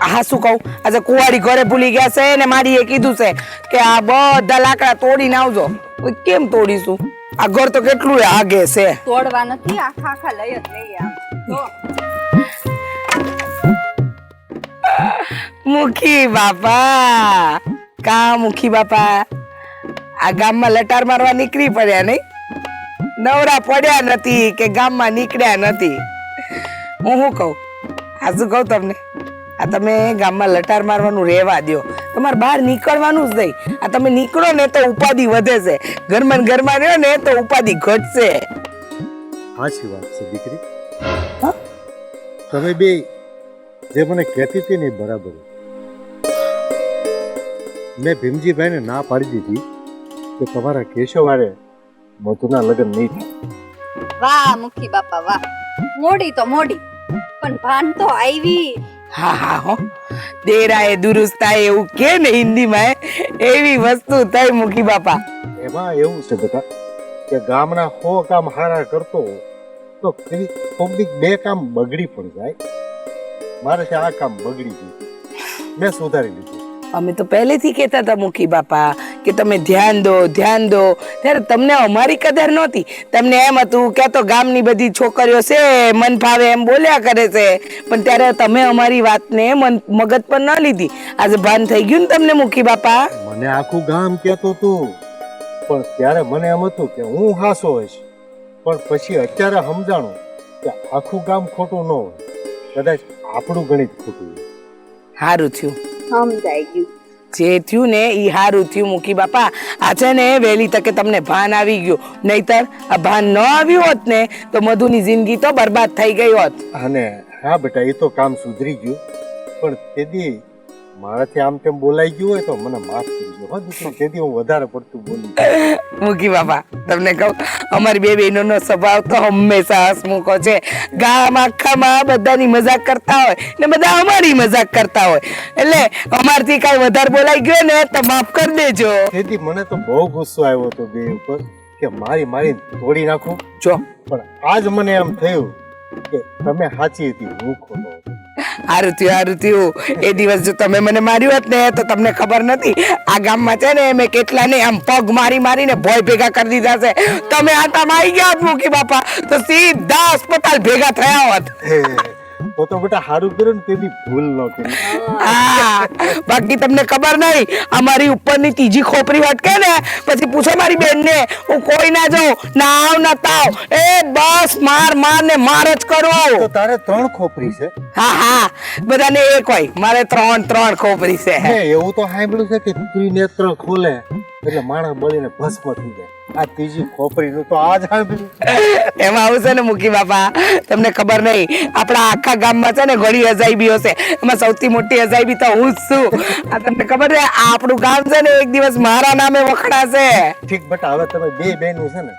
હા શું કહું? આજે કુવાડી ઘરે ભૂલી ગયા છે ને મારીએ કીધું છે કે આ બધા લાકડા તોડીને આવજો. કેમ તોડીશું? આ ઘર તો કેટલું આગે છે. તોડવા નથી આખા આખા લઈ જ લઈ મુખી બાપા કા મુખી બાપા? આ ગામમાં લટાર મારવા નીકળી પડ્યા નહીં? નવરા પડ્યા નથી કે ગામમાં નીકળ્યા નથી. હું શું કહું? આ શું કહું તમને? આ તમે ગામમાં લટાર મારવાનું રહેવા દ્યો. તમારે બહાર નીકળવાનું જ નહીં. આ તમે નીકળો ને તો ઉપાધિ વધે છે. ઘરમાં ઘરમાં રહ્યો ને તો ઉપાધિ ઘટશે. સાચી વાત છે દીકરી. તમે બે જે મને કહેતી હતી ને બરાબર મેં ભીમજીભાઈને ના પાડી દીધી કે તમારા કેશવારે મધુના લગ્ન નહીં થાય. વાહ મુખી બાપા વાહ. મોડી તો મોડી. પણ ભાન તો આવી. હા હા હો. દેરાએ દુરુસ્તા એવું કે ને હિન્દીમાં એવી વસ્તુ થઈ મુખી બાપા. એમાં એવું છે બેટા કે ગામના સો કામ હારા કરતો તો કોકદીક બે કામ બગડી પણ જાય. મારે આ કામ બગડી ગયું. મેં સુધારી લીધું. અમે તો પહેલેથી કહેતા હતા મુખી બાપા. કે તમે ધ્યાન દો ધ્યાન દો. ત્યારે તમને અમારી કદર નહોતી. તમને એમ હતું કે આ તો ગામની બધી છોકરીઓ છે મન ફાવે એમ બોલ્યા કરે છે. પણ ત્યારે તમે અમારી વાતને મન મગજ પર ન લીધી. આજે ભાન થઈ ગયું ને તમને મુખી બાપા? મને આખું ગામ કહેતો હતું. પણ ત્યારે મને એમ હતું કે હું હાસો હોઈશ. પણ પછી અત્યારે સમજાણું કે આખું ગામ ખોટું ન હોય. કદાચ આપણું ગણિત ખોટું હોય. સારું થયું. સમજાઈ ગયું. જે થયું ને એ હારું થયું મુખી બાપા. આ છે ને વહેલી તકે તમને ભાન આવી ગયું. નહીતર આ ભાન ન આવ્યું હોત ને તો મધુની જિંદગી તો બરબાદ થઈ ગઈ હોત. અને હા બેટા, એ તો કામ સુધરી ગયું. પણ તેથી મારાથી આમ તેમ બોલાઈ ગયું હોય તો મને માફ કરજો. હો દીકરો તેથી હું વધારે પડતું બોલી. મુખી બાપા તમને કહું અમારી બે બહેનોનો સ્વભાવ તો હંમેશા હસમુખો છે. ગામ આખામાં બધાની મજાક કરતા હોય ને બધા અમારી મજાક કરતા હોય. એટલે અમારથી કાંઈ વધારે બોલાઈ ગયો ને તો માફ કરી દેજો. તેથી મને તો બહુ ગુસ્સો આવ્યો હતો બે ઉપર કે મારી મારી તોડી નાખું. જો. પણ આજ મને એમ થયું કે તમે સાચી હતી હું ખોટો. હારું થયું હારું થયું. એ દિવસ જો તમે મને માર્યું હોત ને તો તમને ખબર નથી આ ગામમાં છે ને મેં કેટલા ને આમ પગ મારી મારીને ભોય ભેગા કરી દીધા છે. તમે આટામાં આવી ગયા હોત મુખી બાપા. તો સીધા અસ્પતાલ ભેગા થયા હોત. તો તો બેટા હારું કર્યું ને તેથી ભૂલ ન કરી. બાકી તમને ખબર નહીં અમારી ઉપરની ત્રીજી ખોપરી વટકે ને પછી પૂછો મારી બેનને હું કોઈ ના જાઉં ના આવ ના તાવ. એ બસ માર માર ને માર જ તો કરું તારે ત્રણ ખોપરી છે? હા હા. બધાને એક હોય. મારે ત્રણ ત્રણ ખોપરી છે. હે એવું તો સાંભળ્યું છે કે ત્રિનેત્ર ખોલે એટલે માણસ બળીને ભસ્મ થઈ જાય. આ ત્રીજી ખોપરીનું તો આ જ એમાં આવશે ને મુખી બાપા. તમને ખબર નહીં. આપણા આખા ગામમાં છે ને ઘણી અજાયબી હશે એમાં સૌથી મોટી અજાયબી તો હું જ છું. આ તમને ખબર છે? આ આપણું ગામ છે ને એક દિવસ મારા નામે વખણાશે. ઠીક બટ હવે તમે બે બહેનો છે ને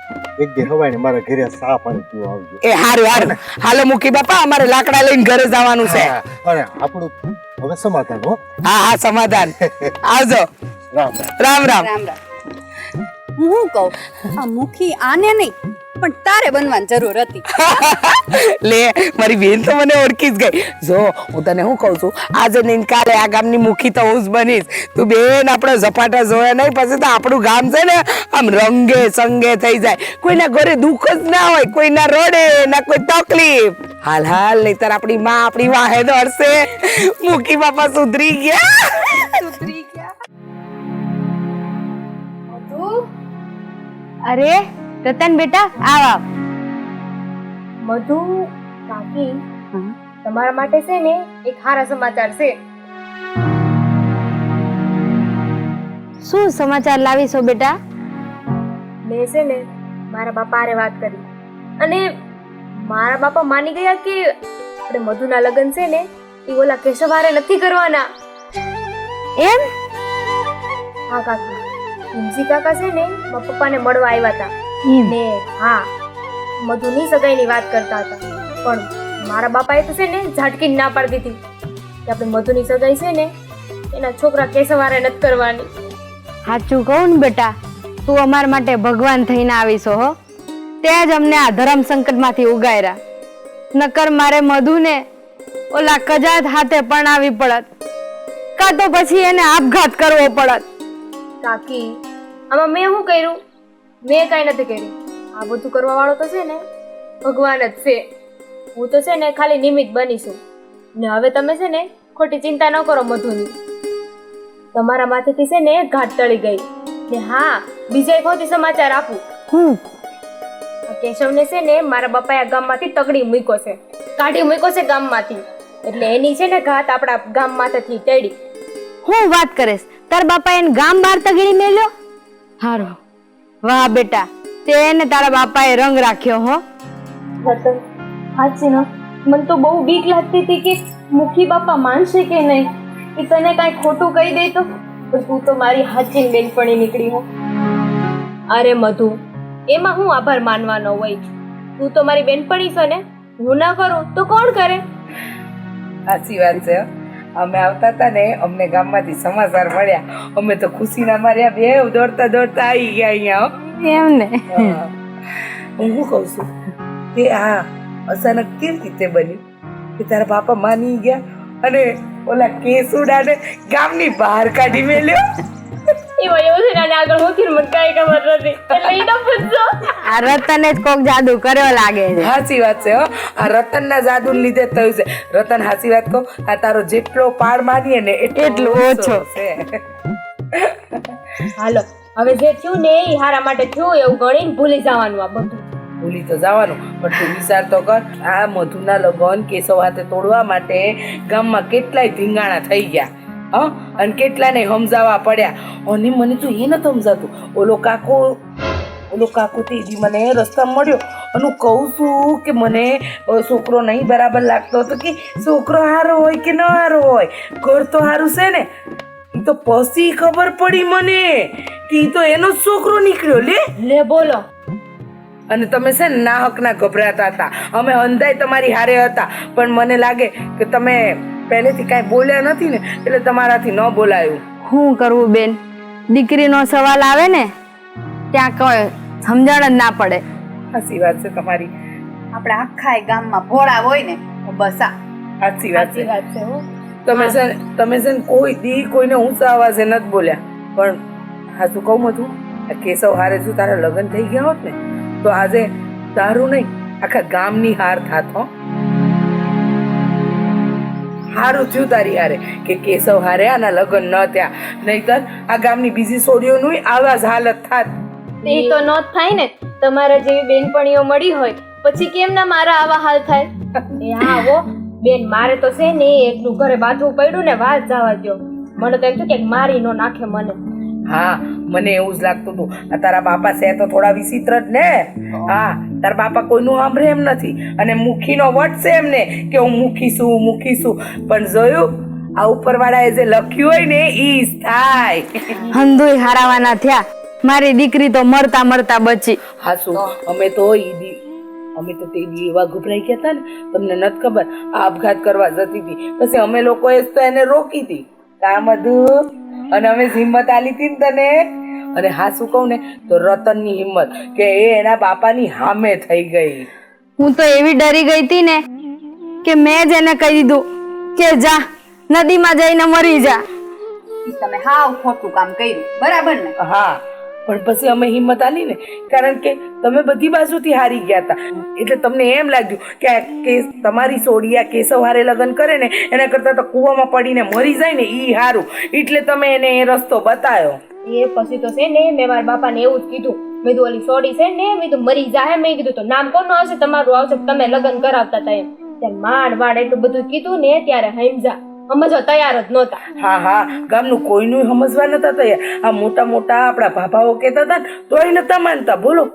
એક દી હવાઈને મારા ઘરે સા પાણી પીવા આવજો. એ હારું હારું. હાલો મુખી બાપા અમારે લાકડા લઈને ઘરે જવાનું છે. અને આપણું હવે સમાધાન હો. હા હા સમાધાન. આવજો. રામ. રામ રામ. રામ રામ. હું શું કહું, આ મુખી આને નહીં, પણ તારે બનવાની જરૂર હતી. લે, મારી બેન તો મને ઓળખી જ ગઈ. જો, હું તને શું કહું છું? આજે નહીં કાલે આ ગામની મુખી તો હું જ બનીશ. તું બેન આપણે ઝપાટા જોયા નહીં, પછી તો આપણું ગામ છે ને, આમ રંગે સંગે થઈ જાય. કોઈના ઘરે દુઃખ જ ના હોય, કોઈના રડે, ના કોઈ તકલીફ. હાલ હાલ, નહીતર આપણી માં આપણી વાહે દોડશે મુખી બાપા સુધરી ગયા. અરે રતન બેટા આવ આવ. મધુ કાકી તમારા માટે છે ને એક સારા સમાચાર છે. શું સમાચાર લાવીશો બેટા? મેં છે ને મારા બાપા આરે વાત કરી. અને મારા બાપા માની ગયા કે આપણે મધુના લગ્ન છે ને એ ઓલા કેશવારે નથી કરવાના. એમ? હા કાકી. હિમસી કાકા છે ને મારા પપ્પાને મળવા આવ્યા હતા. ને હા મધુની સગાઈની વાત કરતા હતા. પણ મારા બાપાએ તો છે ને ઝાટકી ના પાડી દીધી. કે આપણે મધુની સગાઈ છે ને એના છોકરા કેસવારે નથી કરવાની. સાચું કહું ને બેટા તું અમારા માટે ભગવાન થઈને આવીશો હો. તે જ અમને આ ધર્મ સંકટમાંથી ઉગાયરા. નકર મારે મધુને ઓલા કજાત હાથે પણ આવી પડત. કાં તો પછી એને આપઘાત કરવો પડત. કાકી આમાં મેં શું કર્યું? મેં કાંઈ નથી કર્યું. આ બધું કરવા વાળો તો છે ને ભગવાન જ છે. હું તો છે ને ખાલી નિમિત્ત બનીશું ને હવે તમે છે ને ખોટી ચિંતા ન કરો મધુની. તમારા માથેથી છે ને ઘાટ તળી ગઈ. ને હા બીજા ખોટી સમાચાર આપું. હું? કેશવને છે ને મારા બાપાએ આ ગામમાંથી તગડી મૂક્યો છે. કાઢી મૂક્યો છે ગામમાંથી. એટલે એની છે ને ઘાત આપણા ગામમાંથી ટળી. હું વાત કરીશ. તાર બાપા એને ગામ બહાર તગડી મેલ્યો? હારો. વાહ બેટા તે એને તારા બાપાએ રંગ રાખ્યો હો. રતન હાચી ના. મને તો બહુ બીક લાગતી હતી કે મુખી બાપા માનશે કે નહીં. કે તને કાંઈ ખોટું કહી દે તો? પણ તું તો મારી હાચી બેનપણી નીકળી હો. અરે મધુ એમાં હું આભાર માનવાનો હોય તું તો મારી બેનપણી છે ને? હું ના કરું તો કોણ કરે? સાચી વાત છે. અમે આવતા હતા ને અમને ગામમાંથી સમાચાર મળ્યા. અમે તો ખુશીના માર્યા બે દોડતા દોડતા આવી ગયા અહીંયા એમ ને? હું. શું કહું છું? કે હા અચાનક કેવી રીતે બન્યું? કે તારા બાપા માની ગયા? અને ઓલા કેસુડાને ગામની બહાર કાઢી મેલ્યો? એમાં એવું છે ને આગળ હું મને કાંઈ ખબર નથી. એટલે ઈ પૂછજો. આ રતને જ કોક જાદુ કર્યો લાગે છે. સાચી વાત છે હો. આ રતનના જાદુ લીધે થયું છે. રતન સાચી વાત કહું આ તારો જેટલો પાર માનીએ ને એટલો એટલો ઓછો. છે. હાલો હવે જે થયું ને એ હારા માટે થયું એવું ગણીને ભૂલી જવાનું આ બધું. ભૂલી તો જવાનું પણ તું વિચાર તો કર આ મધુના લગન કેશવ હાથે તોડવા માટે ગામમાં કેટલાય ધીંગાણા થઈ ગયા. હા? અને કેટલાને સમજાવવા પડ્યા. અને મને તો એ નતું સમજાતું ઓલો કાકો ઓલો કાકો તે મને રસ્તા મળ્યો. અને હું કહું છું કે મને છોકરો નહીં બરાબર લાગતો હતો કે છોકરો સારો હોય કે ન સારો હોય. ઘર તો સારું છે ને. તો પછી ખબર પડી મને કે ઈ તો એનો જ છોકરો નીકળ્યો લે. લે બોલો. અને તમે છે ને ના હકના ગભરાતા હતા. અમે અંધાય તમારી હારે હતા. પણ મને લાગે કે તમે પહેલેથી કાંઈ બોલ્યા નથી ને એટલે તમારાથી ન બોલાયું. શું કરવું બેન? દીકરીનો સવાલ આવે ને ત્યાં કોઈ સમજણ જ ના પડે. સાચી વાત છે તમારી. આપણે આખા ગામમાં ભોળા હોય ને બસ આ. સાચી વાત છે. વાત છે હો. તમે છે તમે છે ને કોઈ દી કોઈને ઊંચા અવાજે નથી બોલ્યા. પણ હા શું કહું આ કેશવ હારે જો તારા લગ્ન થઈ ગયા હોત ને તો આજે તારું નહીં આખા ગામની હાર થાત હો. હારું થયું તારી હારે કે કેશવ હારે આના લગ્ન ન થયા. નહીતર આ ગામની બીજી સોડીઓનું આવા જ હાલત થાત. એ તો ન જ થાય ને તમારા જેવી બેનપણીઓ મળી હોય પછી કેમ ના મારા આવા હાલ થાય? એ હા હો બેન મારે તો છે ને એકનું ઘરે બાજુ પડ્યું ને વાત જવા દ્યો. મને તો એમ થયું કે મારી નો નાખે મને. હા મને એવું જ લાગતું હતું. તારા બાપા છે તો થોડા વિચિત્ર જ ને. હા તારા બાપા કોઈનું સાંભળે એમ નથી. અને મુખીનો વટ છે એમને કે હું મુખી છું પણ જોયું આ ઉપરવાળાએ જે લખ્યું હોય ને ઈ થાય. હંધુય હારાવાના થયા. મારી દીકરી તો મરતા મરતા બચી. હા શું? અમે તો ઈ અમે તો તે દી એવા ગભરાઈ ગયા હતા ને તમને નથી ખબર? આ આપઘાત કરવા જતી હતી. પછી અમે લોકોએ તો એને રોકી હતી કામ બધું અને અમે હિંમત આલી હતી ને તને. અને હા શું કહું ને તો રતનની હિંમત કે એ એના બાપાની હામે થઈ ગઈ. હું તો એવી ડરી ગઈ હતી ને કે મેં જ એને કહી દીધું કે જા નદીમાં જઈને મરી જા. તમે હાવ ખોટું કામ કર્યું બરાબર ને? હા પણ પછી અમે હિંમત આલી ને કારણ કે તમે બધી બાજુથી હારી ગયા હતા. એટલે તમને એમ લાગ્યું કે કે કેસ તમારી સોડિયા કેશવ હારે લગ્ન કરે ને એના કરતાં તો કૂવામાં પડીને મરી જાય ને એ હારું. એટલે તમે એને એ રસ્તો બતાવ્યો એ પછી તો છે ને, મેં મારા બાપાને એવું જ કીધું. મેં કીધું, ઓલી સોડી છે ને, મેં કીધું, મરી જાય મેં કીધું, તો નામ કોનું આવશે? તમારું આવશે, તમે લગ્ન કરાવતા હતા એમ. ત્યારે માંડ માંડ એટલું બધું કીધું ને, ત્યારે હમજા. સમજવા તૈયાર જ નહોતા. હા હા, ગામનું કોઈનું સમજવા નતા તૈયાર. આ મોટા મોટા આપણા ભાભાઓ કહેતા હતા ને, તોય નતા માનતા. બોલો.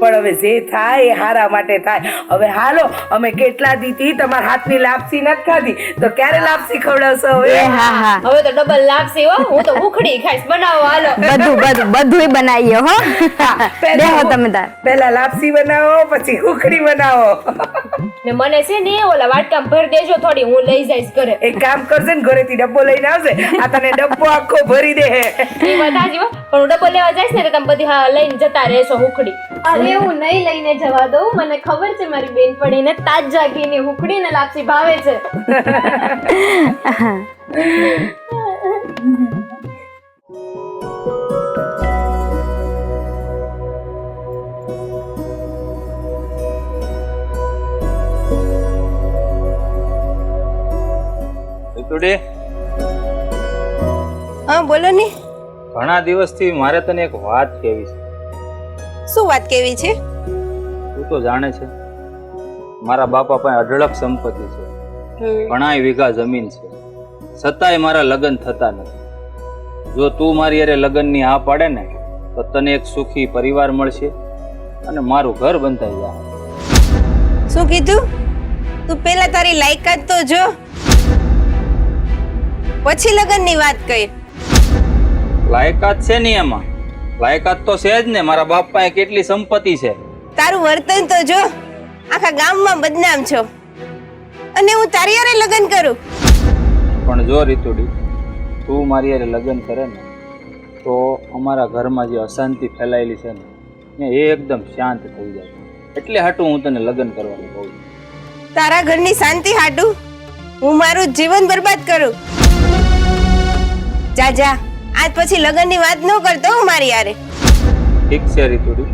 પણ હવે જે થાય એ હારા માટે થાય. હવે હાલો અમે કેટલા દીધી તમારા હાથની લાપસી નથી ખાધી? તો ક્યારે લાપસી ખવડાવશો હવે? હા હા. હવે તો ડબલ લાપસી હો હું તો ઉખડી ખાઈશ. બનાવો હાલો. બધું બધું બધુંય બનાવીએ હો. બેહો તમે તાર. પહેલા લાપસી બનાવો પછી ઉખડી બનાવો. ને મને છે ને ઓલા વાટકામ ભરી દેજો થોડી હું લઈ જઈશ ઘરે. એક કામ કરશે ને ઘરેથી ડબ્બો લઈને આવશે આ તને ડબ્બો આખો ભરી દે. એ વાત હાચી પણ હું ડબ્બો લેવા જઈશ ને તો તમે બધી હા લઈને જતા રહેશો હુકડી અરે હું નહીં લઈને જવા દઉં. મને ખબર છે મારી બેનપણીને તાજા ઘીની હુકડી ને લાપસી ભાવે છે. ટુડે હા બોલો ને. ઘણા દિવસથી મારે તને એક વાત કહેવી છે. શું વાત કેવી છે? તું તો જાણે છે મારા બાપા પાસે અઢળક સંપત્તિ છે. ઘણાય વીઘા જમીન છે. છતાંય મારા લગ્ન થતા નથી. જો તું મારી અરે લગ્નની હા પાડે ને તો તને એક સુખી પરિવાર મળશે અને મારું ઘર બંધાઈ જાય. શું કીધું? તું પેલા તારી લાયકાત તો જો. પછી લગ્નની વાત કહી લાયકાત છે ને એમાં? લાયકાત તો છે જ ને મારા બાપાએ કેટલી સંપત્તિ છે. તારું વર્તન તો જો આખા ગામમાં બદનામ છો. અને હું તારી હારે લગ્ન કરું. પણ જો રીતુડી તું મારી હારે લગ્ન કરે ને તો અમારા ઘરમાં જે અશાંતિ ફેલાયેલી છે ને એ એકદમ શાંત થઈ જાય. એટલે હાટું હું તને લગ્ન કરવાનું કહું તારા ઘરની શાંતિ હાટું? હું મારું જીવન બરબાદ કરું. જા જા. આજ પછી લગ્નની વાત ન કરતો હું મારી યારે ઠીક છે રીતુડી.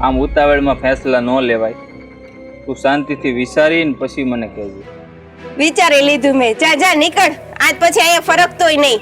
આમ ઉતાવળમાં ફેસલા ન લેવાય. તું શાંતિથી વિચારીને પછી મને કહેજે. વિચારી લીધું મેં. જા જા નીકળ. આજ પછી અહીંયા ફરક તોય નહીં.